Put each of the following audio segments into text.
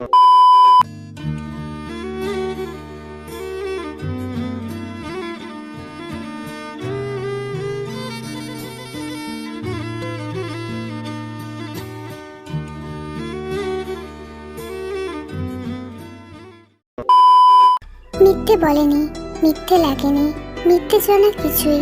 মিথ্যে বলেনি, মিথ্যে লাগেনি, মিথ্যে ছিল কিছুই।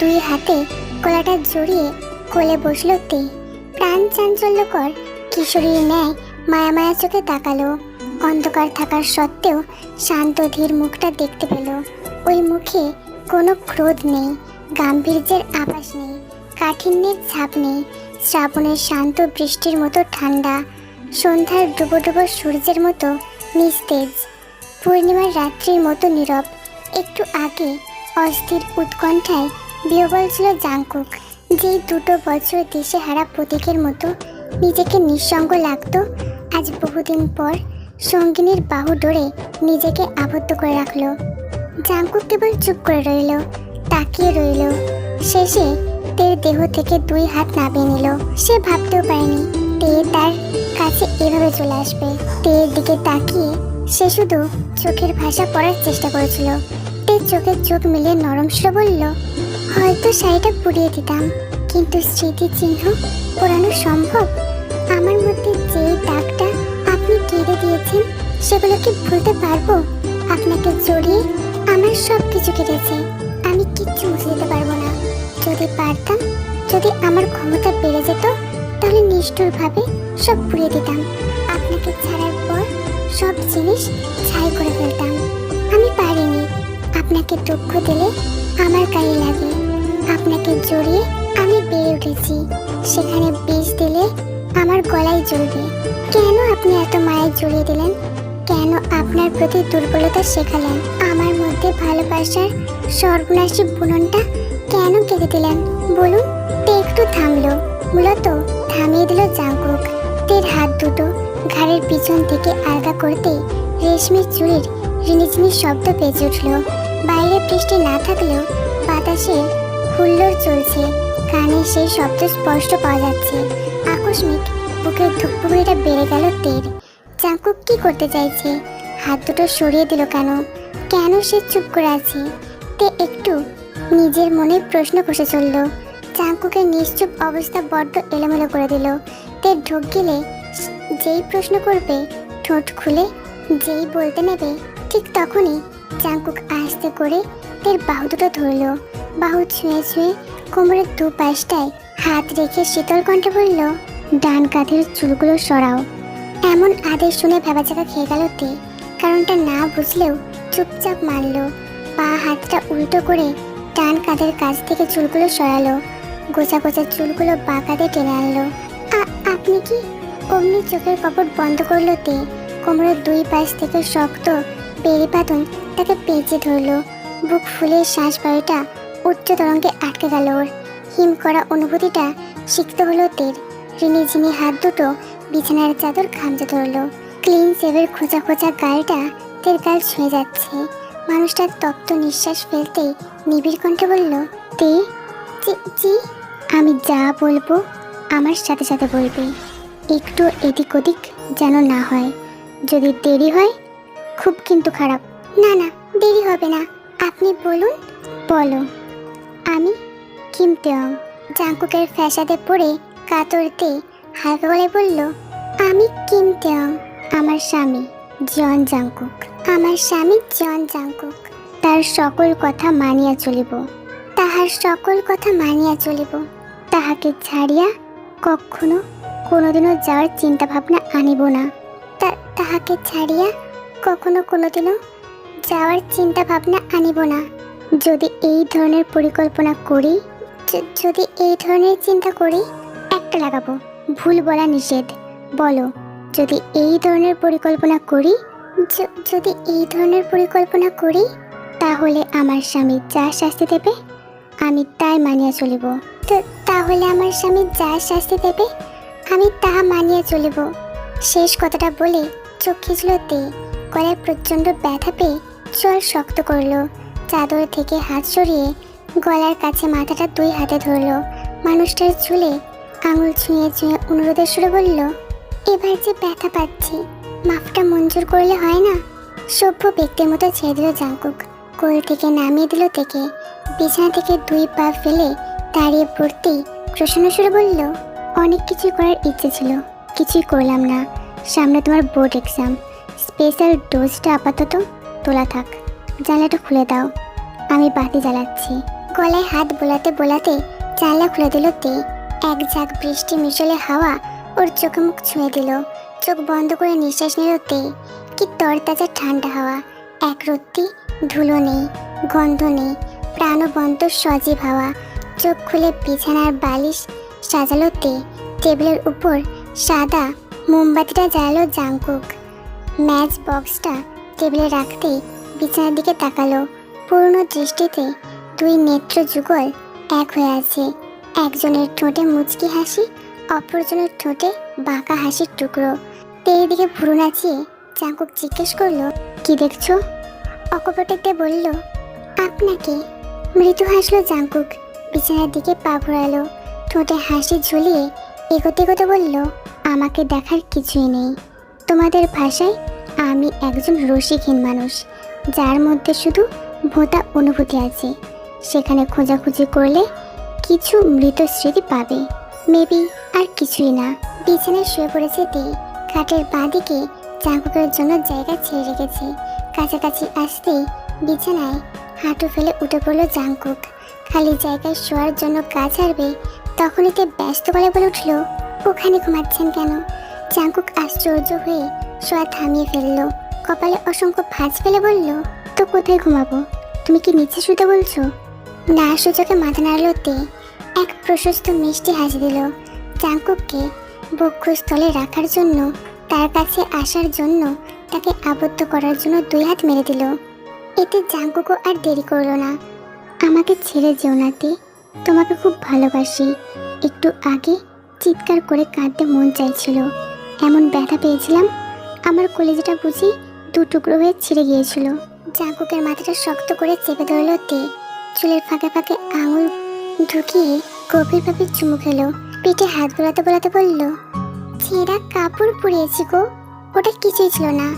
দুই হাতে গলাটা জড়িয়ে কোলে বসল তে। প্রাণ চাঞ্চল্যকর কিশোরীর ন্যায় মায়া মায়া চোখে তাকালো। অন্ধকার থাকার সত্ত্বেও শান্ত ধীর মুখটা দেখতে পেল। ওই মুখে কোনো ক্রোধ নেই, গাম্ভীর্যের আভাস নেই, কাঠিন্যের ছাপ নেই, শ্রাবণের শান্ত বৃষ্টির মতো ঠান্ডা, সন্ধ্যার ডুবো ডুবো সূর্যের মতো নিস্তেজ, পূর্ণিমার রাত্রির মতো নীরব। একটু আগে অস্থির উৎকণ্ঠায় বিহবল ছিল জাংকুক, যেই দুটো বছর দেশে হারা প্রতীকের মতো নিজেকে নিঃসঙ্গ লাগতো, আজ বহুদিন পর সঙ্গিনীর বাহু ডোরে নিজেকে আবদ্ধ করে রাখল। জাংকুক কেবল চুপ করে রইল, তাকিয়ে রইল। শেষে তের দেহ থেকে দুই হাত নামিয়ে নিল। সে ভাবতেও পারেনি, তে তার কাছে এভাবে চলে আসবে। তের দিকে তাকিয়ে সে শুধু চোখের ভাষা পড়ার চেষ্টা করেছিল। তে চোখের চোখ মিলিয়ে নরম সুরে বলল, হয়তো শাড়িটা পুড়িয়ে দিতাম। কিন্তু স্মৃতি চিহ্ন পোড়ানো সম্ভব? আমার মধ্যে যে দাগটা আপনি কেড়ে দিয়েছেন সেগুলো কি ভুলতে পারব। আপনাকে জড়িয়ে আমার সব কিছু কেটেছে। আমি কিচ্ছু মুছে দিতে পারব না। যদি পারতাম, যদি আমার ক্ষমতা বেড়ে যেত, তাহলে নিষ্ঠুরভাবে সব পুড়িয়ে দিতাম। আপনাকে ছাড়ার পর সব জিনিস ছাই করে ফেলতাম। আমি পারিনি। আপনাকে দুঃখ দিলে আমার গায়ে লাগে। আপনাকে জড়িয়ে আমি বেড়ে উঠেছি। সেখানে বিষ দিলে আমার গলায় জ্বলবে। কেন আপনি এত মায়ের জড়িয়ে দিলেন? কেন আপনার প্রতি দুর্বলতা শেখালেন? আমার মধ্যে ভালোবাসার সর্বনাশী বুননটা কেন কেঁদে দিলেন? বলুন, তে একটু থামলো। মূলত থামিয়ে দিল জাঙ্কুক। তের হাত দুটো ঘাড়ের পিছন থেকে আলগা করতেই রেশমির চুড়ির রিনিঝিনির শব্দ বেজে উঠল। বাইরে বৃষ্টি না থাকলেও বাতাসে হুল্লোড় চলছে। কানে সেই শব্দ স্পষ্ট পাওয়া যাচ্ছে। আকস্মিক বুকের ধুকপুকুরিটা বেড়ে গেল তের। চাঙ্কুক কি করতে চাইছে? হাত দুটো সরিয়ে দিল কেন? কেন সে চুপ করে আছে? তে একটু নিজের মনে প্রশ্ন কষে চলল। চাঙ্কুকের নিশ্চুপ অবস্থা বড্ড এলোমেলো করে দিল। তে ঢোক গেলে যেই প্রশ্ন করবে, ঠোঁট খুলে যেই বলতে নেবে, ঠিক তখনই চাঙ্কুক আস্তে করে তের বাহু দুটো ধরল। বাহু ছুঁয়ে ছুঁয়ে কোমরের দু পাশটায় হাত রেখে শীতল কণ্ঠে বলল, ডান কাঁধের চুলগুলো সরাও। এমন আদেশ শুনে ভেবাচাকা খেয়ে গেল তে। কারণটা না বুঝলেও চুপচাপ মানল পা হাতটা উল্টো করে ডান কাঁধের কাছ থেকে চুলগুলো সরালো। গোছা গোছা চুলগুলো বাঁকাতে টেনে আনলো। আপনি কি? অমনি চোখের কপট বন্ধ করল তে। কোমরের দুই পাশ থেকে শক্ত বেরি পাতন তাকে পেঁচে ধরলো। বুক ফুলে শ্বাস বায়ুটা উচ্চ তরঙ্গে আটকে গেল ওর। হিম করা অনুভূতিটা সিক্ত হলো তের। রিনি ঝিনি হাত দুটো বিছানার চাদর খামচে ধরলো। ক্লিন সেভের খোঁচা খোঁচা গালটা তের গাল ছুঁয়ে যাচ্ছে। মানুষটার তপ্ত নিঃশ্বাস ফেলতেই নিবিড় কণ্ঠে বলল, তে জি জি আমি যা বলব আমার সাথে সাথে বলবি। একটু এদিক ওদিক যেন না হয়। যদি দেরি হয়, খুব কিন্তু খারাপ। না না, দেরি হবে না। আপনি বলুন, বলো। আমি, কিম তেয়ং জাঙ্কুকের ফ্যাসাদে পড়ে কাতরতে হালকা গলায় বলল, আমি কিম তেয়ং, আমার স্বামী জন জাঙ্কুক আমার স্বামী জন জাঙ্কুক তার সকল কথা মানিয়া চলিব। তাহার সকল কথা মানিয়া চলিব। তাহাকে ছাড়িয়া কখনো কোনোদিনও যাওয়ার চিন্তা ভাবনা আনিব না। তাহাকে ছাড়িয়া কখনো কোনোদিনও যাওয়ার চিন্তা ভাবনা আনিব না। যদি এই ধরনের পরিকল্পনা করি যদি এই ধরনের চিন্তা করি, একটা লাগাবো। ভুল বলা নিষেধ। বলো, যদি এই ধরনের পরিকল্পনা করি যদি এই ধরনের পরিকল্পনা করি, তাহলে আমার স্বামী যা শাস্তি দেবে, আমি তাই মানিয়া চলিব। তাহলে আমার স্বামী যা শাস্তি দেবে, আমি তাহা মানিয়া চলিব। শেষ কথাটা বলে চোখ খিচল তে। গলায় প্রচণ্ড ব্যথা পেয়ে চল শক্ত করল। চাদর থেকে হাত সরিয়ে গলার কাছে মাথাটা দুই হাতে ধরলো। মানুষটার চুলে আঙুল ছুঁয়ে ছুঁয়ে অনুরোধের সুরে বলল, এবার যে ব্যথা পাচ্ছি, মাফটা মঞ্জুর করলে হয় না? সভ্য ব্যক্তির মতো ছেড়ে দিল জাঙ্কুক। কোল থেকে নামিয়ে দিল থেকে বিছানা থেকে দুই পা ফেলে দাঁড়িয়ে পড়তেই প্রশ্ন সুরে বলল, অনেক কিছু করার ইচ্ছে ছিল, কিছুই করলাম না। সামনে তোমার বোর্ড এক্সাম। স্পেশাল ডোজটা আপাতত তোলা থাক। জানলাটা খুলে দাও। আমি বাতি জ্বালাচ্ছি। গলায় হাত বোলাতে বোলাতে জানলা খুলে দিল তে। এক ঝাঁক বৃষ্টি মিশলে হাওয়া ওর চোখে মুখ ছুঁয়ে দিল। চোখ বন্ধ করে নিঃশ্বাস নিল তে। কি তরতাজা ঠান্ডা হাওয়া। এক রত্তি ধুলো নেই, গন্ধ নেই, প্রাণবন্ত সজীব হাওয়া। চোখ খুলে বিছানার বালিশ সাজালো তে। টেবিলের উপর সাদা মোমবাতিটা জ্বালালো জাংকুক। ম্যাচ বক্সটা টেবিলে রাখতেই বিছানার দিকে তাকালো। পূর্ণ দৃষ্টিতে দুই নেত্র যুগল এক হয়ে আছে। একজনের ঠোঁটে মুচকি হাসি, অপরজনের ঠোঁটে বাঁকা হাসির টুকরো। তের দিকে ভুরু নাচিয়ে চাঙ্কুক জিজ্ঞেস করল, কি দেখছ? অকপটেতে বলল, আপনাকে। মৃদু হাসলো জাঙ্কুক। বিছানার দিকে পা ঘোরালো। ঠোঁটে হাসি ঝুলিয়ে এগোতে এগোতে বলল, আমাকে দেখার কিছুই নেই। তোমাদের ভাষায় আমি একজন রসিকহীন মানুষ। যার মধ্যে শুধু ভোতা অনুভূতি আছে। সেখানে খোঁজাখুঁজি করলে কিছু মৃত স্মৃতি পাবে। মেবি আর কিছুই না। বিছানায় শুয়ে পড়েছে তে। খাটের বাঁ দিকে চাঙ্কুকের জন্য জায়গা ছেড়ে রেখেছে। কাছাকাছি আসতেই বিছানায় হাঁটু ফেলে উঠে পড়ল জাঙ্কুক খালি জায়গায় শোয়ার জন্য গা ছাড়বে তখনই তে ব্যস্ত বলে বলে উঠল, ওখানে ঘুমাচ্ছেন কেন? জাঙ্কুক আশ্চর্য হয়ে শোয়া থামিয়ে ফেলল। কপালে অসংখ্য ভাঁজ ফেলে বলল, তো কোথায় ঘুমাবো? তুমি কি নিচে শুতে বলছো? না সূচকে মাথা নাড়লো তে এক প্রশস্ত মিষ্টি হাসি দিল জাঙ্কুককে বক্ষস্থলে রাখার জন্য। তার কাছে আসার জন্য তাকে আবদ্ধ করার জন্য দুই হাত মেরে দিল। এতে জাঙ্কুকও আর দেরি করল না। আমাকে ছেড়ে যেও না তে, তোমাকে খুব ভালোবাসি। একটু আগে চিৎকার করে কাঁদতে মন চাইছিল। এমন ব্যথা পেয়েছিলাম? আমার কলেজটা বুঝি দু টুকরো হয়ে ছিঁড়ে গিয়েছিল। জাঙ্কুকের মাথাটা শক্ত করে চেপে ধরলো তে। চুলের ফাঁকে ফাঁকে আঙুল ঢুকিয়ে গভীরভাবে চুমু খেলো। পিঠে হাত বোলাতে বোলাতে বলল, ছেঁড়া কাপড় পরিয়েছি গো, ওটা কিছুই ছিল না।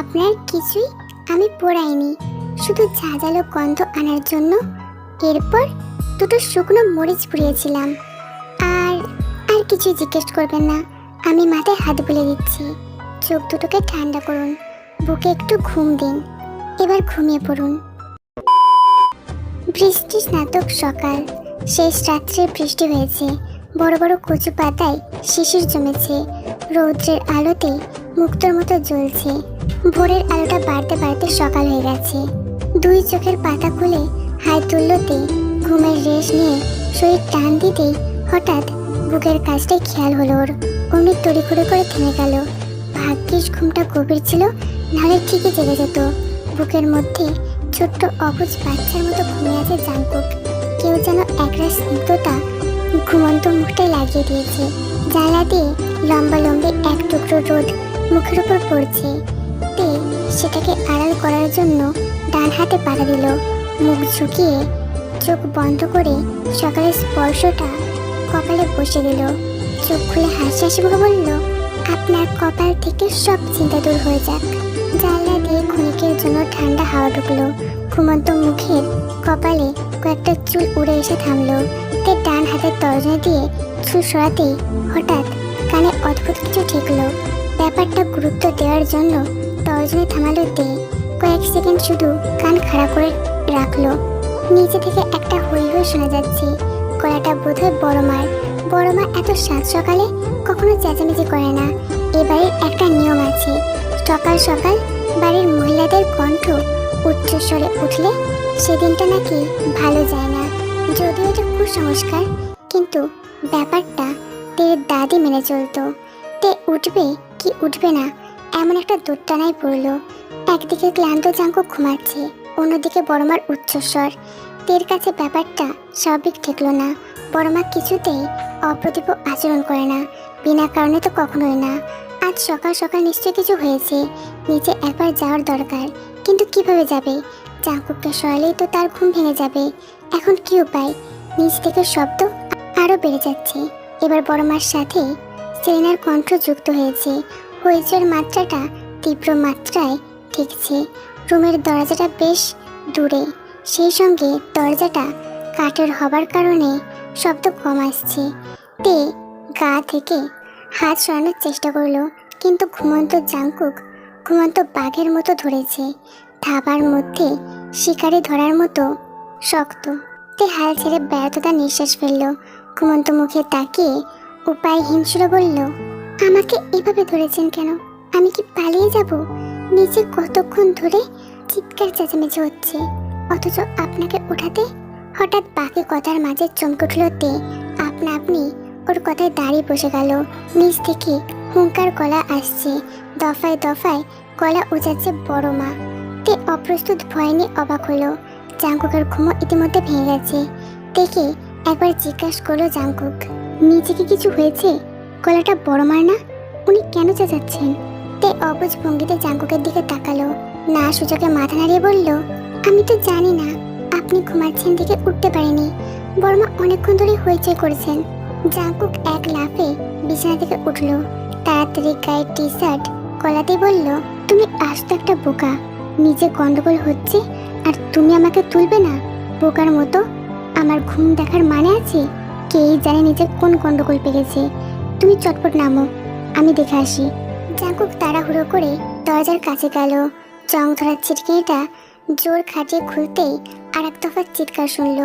আপনার কিছুই আমি পরাইনি। শুধু ঝাঁঝালো গন্ধ আনার জন্য এরপর দুটো শুকনো মরিচ পুড়িয়েছিলাম। আর আর কিছুই জিজ্ঞেস করবেন না। আমি মাথায় হাত বুলে দিচ্ছি। চোখ দুটোকে ঠান্ডা করুন। বুকে একটু ঘুম দিন। এবার ঘুমিয়ে পড়ুন। বৃষ্টি স্নাতক সকাল। শেষ রাত্রে বৃষ্টি হয়েছে। বড় বড় কচু পাতায় শিশির জমেছে। রৌদ্রের আলোতে মুক্তোর মতো জ্বলছে। ভোরের আলোটা বাড়তে বাড়তে সকাল হয়ে গেছে। দুই চোখের পাতা খুলে হাই তুললোতে ঘুমের রেশ নিয়ে শরীর টান দিতেই হঠাৎ বুকের কাজটাই খেয়াল হলো ওর। অমনি তড়িঘড়ি করে থেমে গেল। ভাগ্যিস ঘুমটা গভীর ছিল, নাহলে ঠিকই জেগে যেত। বুকের মধ্যে ছোট্ট অবুজ বাচ্চার মতো ঘুমিয়ে আছে জাঙ্কুক কেউ যেন একরাশ স্নিগ্ধতা ঘুমন্ত মুখটায় লাগিয়ে দিয়েছে। জ্বালা দিয়ে লম্বা লম্বি এক টুকরো রোদ মুখের উপর পড়ছে। তে সেটাকে আড়াল করার জন্য ডান হাতে পাড়া দিল। মুখ ঝুঁকিয়ে চোখ বন্ধ করে সকালের স্পর্শটা কপালে বসে দিল। চোখ খুলে হাসি হাসি মুখে বলল আপনার কপাল থেকে সব চিন্তা দূর হয়ে যাক। জানলা দিয়ে ক্ষণিকের জন্য ঠান্ডা হাওয়া ঢুকলো। ঘুমন্ত মুখের কপালে কয়েকটা চুল উড়ে এসে থামলো। তে ডান হাতের তর্জনী দিয়ে চুল সরাতেই হঠাৎ কানে অদ্ভুত কিছু ঠেকলো। ব্যাপারটা গুরুত্ব দেওয়ার জন্য তর্জনী থামালো তে কয়েক সেকেন্ড শুধু কান খাড়া করে রাখল। নিচে থেকে একটা হই হই শোনা যাচ্ছে। গলাটা বোধহয় বড় মার। বড় মা এত সাত সকালে কখনো চেঁচামেচি করে না। এবারের একটা নিয়ম আছে। সকাল সকাল বাড়ির মহিলাদের কণ্ঠ উচ্চস্বরে উঠলে সেদিনটা নাকি ভালো যায় না। যদিও এটা কুসংস্কার, কিন্তু ব্যাপারটা তের দাদি মেনে চলতো। তে উঠবে কি উঠবে না, এমন একটা দোটানায় পড়ল। একদিকে ক্লান্ত জাঙ্ক ঘুমাচ্ছে, অন্যদিকে বড়মার উচ্চস্বর তের কাছে ব্যাপারটা স্বাভাবিক ঠেকলো না। বড়মা কিছুতেই অপ্রতিভ আচরণ করে না। বিনা কারণে তো কখনোই না। আজ সকাল সকাল নিশ্চয় কিছু হয়েছে। নিচে একবার যাওয়ার দরকার। কিন্তু কীভাবে যাবে? চাকুককে সরালেই তো তার ঘুম ভেঙে যাবে। এখন কি উপায়? নিচ থেকে শব্দ আরও বেড়ে যাচ্ছে। এবার বড় মার সাথে সেলিনার কণ্ঠ যুক্ত হয়েছে। হইচের মাত্রাটা তীব্র মাত্রায় ঠেকছে। রুমের দরজাটা বেশ দূরে। সেই সঙ্গে দরজাটা কাঠের হবার কারণে শব্দ কম আসছে। তে গা থেকে হাত সরানোর চেষ্টা করল, কিন্তু ঘুমন্ত জাঙ্কুক ঘুমন্ত বাঘের মতো ধরেছে। ধাবার মধ্যে শিকারি ধরার মতো শক্ত। তে হাল ছেড়ে ব্যর্থতা নিঃশ্বাস ফেলল। ঘুমন্ত মুখে তাকিয়ে উপায়হীন সুরে বলল, আমাকে এভাবে ধরেছেন কেন? আমি কি পালিয়ে যাব? নিচে কতক্ষণ ধরে চিৎকার চেঁচামেচি হচ্ছে। অথচ আপনাকে ওঠাতে হঠাৎ বাকি কথার মাঝে চমকে উঠল তে। আপনা আপনি ওর কথায় দাঁড়িয়ে বসে গেল। নিচ থেকে হুঙ্কার গলা আসছে। দফায় দফায় গলা উজাচ্ছে বড় মা। তে অপ্রস্তুত ভয় নিয়ে অবাক হলো। জাঙ্কুকের ঘুমো ইতিমধ্যে ভেঙে গেছে। দেখে একবার জিজ্ঞাসা করল জাঙ্কুক নিচে কি কিছু হয়েছে? গলাটা বড় মার না? উনি কেন চেঁচাচ্ছেন? তে অবুজ ভঙ্গিতে জাঙ্কুকের দিকে তাকালো। না সুযোগে মাথা নাড়িয়ে বলল, আমি তো জানি না। আপনি ঘুমাচ্ছেন দেখে উঠতে পারেনি। বর্মা অনেকক্ষণ ধরে হইচই করেছেন। জাঙ্কুক এক লাফে বিছানা থেকে উঠল। তাড়াতাড়ি গায়ে টি শার্ট গলাতে বলল, তুমি আস্ত একটা বোকা। নিজে গন্ডগোল হচ্ছে আর তুমি আমাকে তুলবে না। বোকার মতো আমার ঘুম দেখার মানে আছে? কেই জানে নিজে কোন গন্ডগোল পেয়েছে। তুমি চটপট নামো, আমি দেখে আসি। জাঙ্কুক তাড়াহুড়ো করে দরজার কাছে গেল। চং ধরার ছিটকিনিটা জোর খাটিয়ে খুলতেই আর এক দফা চিৎকার শুনল।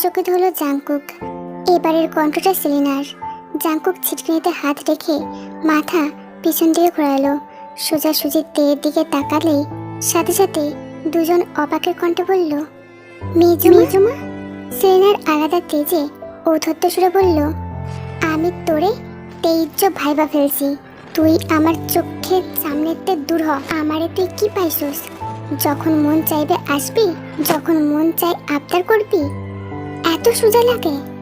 চোখে ধরল জাঙ্কুক এবারের কণ্ঠটা সেলিনার। জাঙ্কুক ছিটকিনিতে হাত রেখে মাথা পিছন দিকে ঘোরালো। সোজাসুজি তেয়ের দিকে তাকালেই সাথে সাথে দুজন অবাকের কণ্ঠে বলল মেজমা? মেজমা? সেলিনার আলাদা তেজে ঔদ্ধত্য সুরে বলল আমি তোরে তেইজ্য ভাইবা ফেলছি। তুই আমার চোখের সামনেতে দূর হ। আমারে তুই কি পাইছস? যখন মন চাইবে আসবি যখন মন চাই আবদার করবি এত সোজা লাগে।